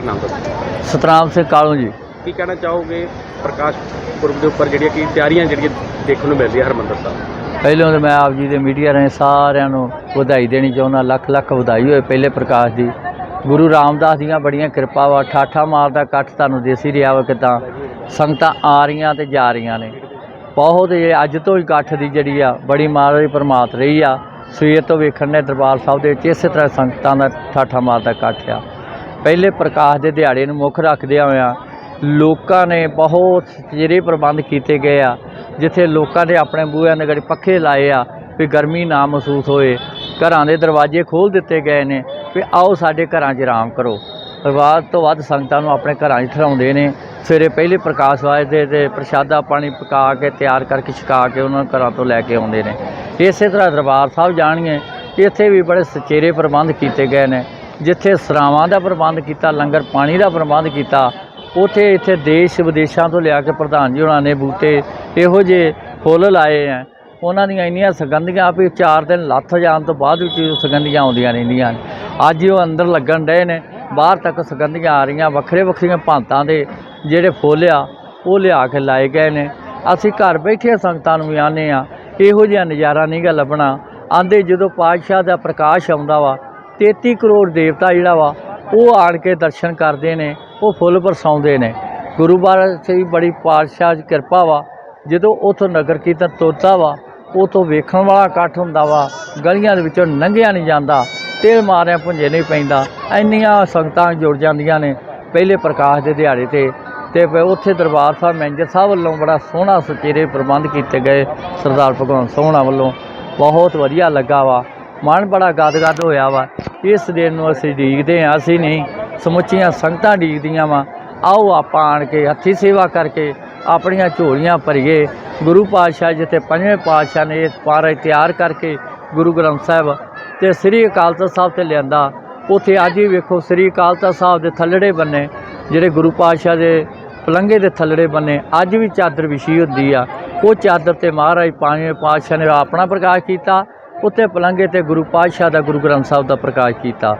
ਆਪਣਾ ਨਾਮ ਦੱਸੋ। ਸਤਨਾਮ ਸਿੰਘ ਕਾਲੂ ਜੀ। ਕੀ ਕਹਿਣਾ ਚਾਹੋਗੇ ਪ੍ਰਕਾਸ਼ ਪੁਰਬ ਦੇ ਉੱਪਰ ਜਿਹੜੀਆਂ ਕੀ ਤਿਆਰੀਆਂ ਜਿਹੜੀਆਂ ਦੇਖਣ ਨੂੰ ਮਿਲਦੀਆਂ ਹਰਮੰਦਰ ਸਾਹਿਬ? ਪਹਿਲਾਂ ਤਾਂ ਮੈਂ ਆਪ ਜੀ ਦੇ ਮੀਡੀਆ ਰਾਹੀਂ ਸਾਰਿਆਂ ਨੂੰ ਵਧਾਈ ਦੇਣੀ ਚਾਹੁੰਦਾ ਲੱਖ ਲੱਖ ਵਧਾਈ ਹੋਏ ਪਹਿਲੇ ਪ੍ਰਕਾਸ਼ ਦੀ। ਗੁਰੂ ਰਾਮਦਾਸ ਦੀਆਂ ਬੜੀਆਂ ਕਿਰਪਾ ਵਾ ਠਾਠਾ ਮਾਰਦਾ ਇਕੱਠ ਤੁਹਾਨੂੰ ਦੇਸ ਰਿਹਾ ਵਾ ਕਿਦਾਂ ਸੰਗਤਾਂ ਆ ਰਹੀਆਂ ਤੇ ਜਾ ਰਹੀਆਂ ਨੇ। ਬਹੁਤ ਇਹ ਅੱਜ ਤੋਂ ਹੀ ਇਕੱਠ ਦੀ ਜਿਹੜੀ ਆ ਬੜੀ ਮਹਾਰਾਜ ਪਰਮਾਤ ਰਹੀ ਆ। ਸਵੇਰ ਤੋਂ ਵੇਖਣ ਨੇ ਦਰਬਾਰ ਸਾਹਿਬ ਦੇ ਵਿੱਚ ਇਸੇ ਤਰ੍ਹਾਂ ਸੰਗਤਾਂ ਦਾ ਠਾਠਾ ਮਾਰਦਾ ਇਕੱਠ ਆ। ਪਹਿਲੇ ਪ੍ਰਕਾਸ਼ ਦੇ ਦਿਹਾੜੇ ਨੂੰ ਮੁੱਖ ਰੱਖਦਿਆਂ ਹੋਇਆਂ ਲੋਕਾਂ ਨੇ ਬਹੁਤ ਜਿਹੜੇ ਪ੍ਰਬੰਧ ਕੀਤੇ ਗਏ ਆ, ਜਿੱਥੇ ਲੋਕਾਂ ਦੇ ਆਪਣੇ ਬੂਹਿਆਂ ਦੇ ਗੜੀ ਪੱਖੇ ਲਾਏ ਆ ਵੀ ਗਰਮੀ ਨਾ ਮਹਿਸੂਸ ਹੋਏ। ਘਰਾਂ ਦੇ ਦਰਵਾਜ਼ੇ ਖੋਲ੍ਹ ਦਿੱਤੇ ਗਏ ਨੇ ਵੀ ਆਓ ਸਾਡੇ ਘਰਾਂ 'ਚ ਆਰਾਮ ਕਰੋ। ਵੱਧ ਤੋਂ ਵੱਧ ਸੰਗਤਾਂ ਨੂੰ ਆਪਣੇ ਘਰਾਂ 'ਚ ਠਹਿਰਾਉਂਦੇ ਨੇ। ਸਵੇਰੇ ਪਹਿਲੇ ਪ੍ਰਕਾਸ਼ ਵਾਜਦੇ ਤੇ ਪ੍ਰਸ਼ਾਦਾ ਪਾਣੀ ਪਕਾ ਕੇ, ਤਿਆਰ ਕਰਕੇ ਛਕਾ ਕੇ ਉਹਨਾਂ ਨੂੰ ਘਰਾਂ ਤੋਂ ਲੈ ਕੇ ਆਉਂਦੇ ਨੇ। ਇਸੇ ਤਰ੍ਹਾਂ ਦਰਬਾਰ ਸਾਹਿਬ ਜਾਣਗੇ ਇੱਥੇ ਵੀ ਬੜੇ ਸਚੇਰੇ ਪ੍ਰਬੰਧ ਕੀਤੇ ਗਏ ਨੇ। ਜਿੱਥੇ ਸਰਾਵਾਂ ਦਾ ਪ੍ਰਬੰਧ ਕੀਤਾ, ਲੰਗਰ ਪਾਣੀ ਦਾ ਪ੍ਰਬੰਧ ਕੀਤਾ, ਉਥੇ ਇੱਥੇ ਦੇਸ਼ ਵਿਦੇਸ਼ਾਂ ਤੋਂ ਲਿਆ ਕੇ ਪ੍ਰਧਾਨ ਜੀ ਉਹਨਾਂ ਨੇ ਬੂਟੇ ਇਹੋ ਜਿਹੇ ਫੁੱਲ ਲਾਏ ਆ। ਉਹਨਾਂ ਦੀਆਂ ਇੰਨੀਆਂ ਸੁਗੰਧੀਆਂ ਵੀ 4 ਦਿਨ ਲੱਥ ਜਾਣ ਤੋਂ ਬਾਅਦ ਵਿੱਚ ਵੀ ਸੁਗੰਧੀਆਂ ਆਉਂਦੀਆਂ ਰਹਿੰਦੀਆਂ ਨੇ ਅੱਜ ਉਹ ਅੰਦਰ ਲੱਗਣ ਡਏ ਨੇ, ਬਾਹਰ ਤੱਕ ਸੁਗੰਧੀਆਂ ਆ ਰਹੀਆਂ ਵੱਖਰੇ ਵੱਖਰੀਆਂ ਭਾਂਤਾਂ ਦੇ ਜਿਹੜੇ ਫੁੱਲ ਆ, ਉਹ ਲਿਆ ਕੇ ਲਾਏ ਗਏ ਨੇ। ਅਸੀਂ ਘਰ ਬੈਠੇ ਸੰਗਤਾਂ ਨੂੰ ਵੀ ਆਨੇ ਆ ਇਹੋ ਜਿਹਾ ਨਜ਼ਾਰਾ ਨਹੀਂ ਗਾ ਲੱਭਣਾ। ਆਂਦੇ ਜਦੋਂ ਪਾਤਸ਼ਾਹ ਦਾ ਪ੍ਰਕਾਸ਼ ਆਉਂਦਾ ਵਾ 33 ਕਰੋੜ ਦੇਵਤਾ ਜਿਹੜਾ ਵਾ, ਉਹ ਆਣ ਕੇ ਦਰਸ਼ਨ ਕਰਦੇ ਨੇ, ਉਹ ਫੁੱਲ ਵਰਸਾਉਂਦੇ ਨੇ। ਗੁਰੂ ਬਾਰਾਂ ਸੇ ਬੜੀ ਪਾਤਸ਼ਾਹ ਦੀ ਕਿਰਪਾ ਵਾ, ਜਦੋਂ ਉਥੋਂ ਨਗਰ ਕੀਰਤਨ ਤੁਰਦਾ ਵਾ, ਉਥੋਂ ਵੇਖਣ ਵਾਲਾ ਇਕੱਠ ਹੁੰਦਾ ਵਾ, ਗਲੀਆਂ ਦੇ ਵਿੱਚੋਂ ਲੰਘਿਆ ਨਹੀਂ ਜਾਂਦਾ, ਤੇਲ ਮਾਰਿਆ ਪੁੰਜੇ ਨਹੀਂ ਪੈਂਦਾ, ਇੰਨੀਆਂ ਸੰਗਤਾਂ ਜੁੜ ਜਾਂਦੀਆਂ ਨੇ ਪਹਿਲੇ ਪ੍ਰਕਾਸ਼ ਦੇ ਦਿਹਾੜੇ ਤੇ। ਤੇ ਉੱਥੇ ਦਰਬਾਰ ਸਾਹਿਬ ਮੈਨੇਜਰ ਸਾਹਿਬ ਵੱਲੋਂ ਬੜਾ ਸੋਹਣਾ ਸੁਚੇਰੇ ਪ੍ਰਬੰਧ ਕੀਤੇ ਗਏ, ਸਰਦਾਰ ਭਗਵੰਤ ਸੋਹਣਾ ਵੱਲੋਂ। ਬਹੁਤ ਵਧੀਆ ਲੱਗਾ ਵਾ। ਮਨ ਬੜਾ ਗਦਗਦ ਹੋਇਆ ਵਾ। ਇਸ ਦਿਨ ਨੂੰ ਅਸੀਂ ਡੀਕਦੇ ਹਾਂ, ਅਸੀਂ ਨਹੀਂ, ਸਮੁੱਚੀਆਂ ਸੰਗਤਾਂ ਡੀਕਦੀਆਂ ਵਾ। ਆਓ ਆਪਾਂ ਆਣ ਕੇ ਹੱਥੀ ਸੇਵਾ ਕਰਕੇ ਆਪਣੀਆਂ ਝੋਲੀਆਂ ਭਰੀਏ। ਗੁਰੂ ਪਾਤਸ਼ਾਹ ਜਿੱਥੇ ਪੰਜਵੇਂ ਪਾਤਸ਼ਾਹ ਨੇ ਇਹ ਪਾਰਾ ਤਿਆਰ ਕਰਕੇ ਗੁਰੂ ਗ੍ਰੰਥ ਸਾਹਿਬ ਤੇ ਸ੍ਰੀ ਅਕਾਲ ਤਖਤ ਸਾਹਿਬ ਤੇ ਲਿਆਂਦਾ। ਉੱਥੇ ਅੱਜ ਵੀ ਵੇਖੋ ਸ੍ਰੀ ਅਕਾਲ ਤਖਤ ਸਾਹਿਬ ਦੇ ਥੱਲੜੇ ਬੰਨੇ, ਜਿਹੜੇ ਗੁਰੂ ਪਾਤਸ਼ਾਹ ਦੇ ਪਲੰਘੇ ਦੇ ਥੱਲੜੇ ਬੰਨੇ, ਅੱਜ ਵੀ ਚਾਦਰ ਵਿਛੀ ਹੁੰਦੀ ਆ। ਉਹ ਚਾਦਰ ਤੇ ਮਹਾਰਾਜ ਪੰਜਵੇਂ ਪਾਤਸ਼ਾਹ ਨੇ ਆਪਣਾ ਪ੍ਰਕਾਸ਼ ਕੀਤਾ। ਉੱਤੇ ਪਲੰਘੇ ਤੇ ਗੁਰੂ ਪਾਤਸ਼ਾਹ ਦਾ ਗੁਰੂ ਗ੍ਰੰਥ ਸਾਹਿਬ ਦਾ ਪ੍ਰਕਾਸ਼ ਕੀਤਾ।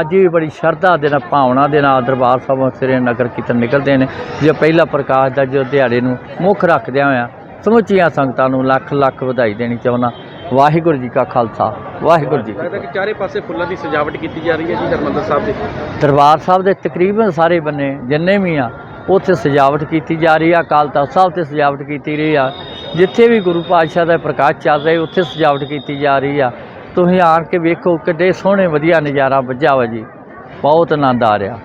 ਅੱਜ ਵੀ ਬੜੀ ਸ਼ਰਧਾ ਦੇ ਨਾਲ ਭਾਵਨਾ ਦੇ ਨਾਲ ਦਰਬਾਰ ਸਾਹਿਬੋਂ ਸ੍ਰੀ ਨਗਰ ਕੀਰਤਨ ਨਿਕਲਦੇ ਨੇ ਜੋ ਪਹਿਲਾ ਪ੍ਰਕਾਸ਼ ਦਾ ਜੋ ਦਿਹਾੜੇ ਨੂੰ ਮੁੱਖ ਰੱਖਦਿਆਂ ਹੋਇਆਂ ਸਮੁੱਚੀਆਂ ਸੰਗਤਾਂ ਨੂੰ ਲੱਖ ਲੱਖ ਵਧਾਈ ਦੇਣੀ ਚਾਹੁੰਦਾ। ਵਾਹਿਗੁਰੂ ਜੀ ਕਾ ਖਾਲਸਾ ਵਾਹਿਗੁਰੂ ਜੀ ਕੀ ਲੱਗਦਾ ਕਿ ਚਾਰੇ ਪਾਸੇ ਫੁੱਲਾਂ ਦੀ ਸਜਾਵਟ ਕੀਤੀ ਜਾ ਰਹੀ ਹੈ ਜੀ ਹਰਮੰਦਰ ਸਾਹਿਬ ਦੇ? ਦਰਬਾਰ ਸਾਹਿਬ ਦੇ ਤਕਰੀਬਨ ਸਾਰੇ ਬੰਨੇ ਜਿੰਨੇ ਵੀ ਆ ਉੱਥੇ ਸਜਾਵਟ ਕੀਤੀ ਜਾ ਰਹੀ ਆ ਅਕਾਲ ਤਖਤ ਸਾਹਿਬ ਤੇ ਸਜਾਵਟ ਕੀਤੀ ਰਹੀ ਆ। ਜਿੱਥੇ ਵੀ ਗੁਰੂ ਪਾਤਸ਼ਾਹ ਦਾ ਪ੍ਰਕਾਸ਼ ਚੱਲ ਰਿਹਾ, ਉੱਥੇ ਸਜਾਵਟ ਕੀਤੀ ਜਾ ਰਹੀ ਆ। ਤੁਸੀਂ ਆਣ ਕੇ ਵੇਖੋ ਕਿੱਡੇ ਸੋਹਣੇ, ਵਧੀਆ ਨਜ਼ਾਰਾ ਵੱਜਾ ਵਾ ਜੀ। ਬਹੁਤ ਆਨੰਦ ਆ ਰਿਹਾ।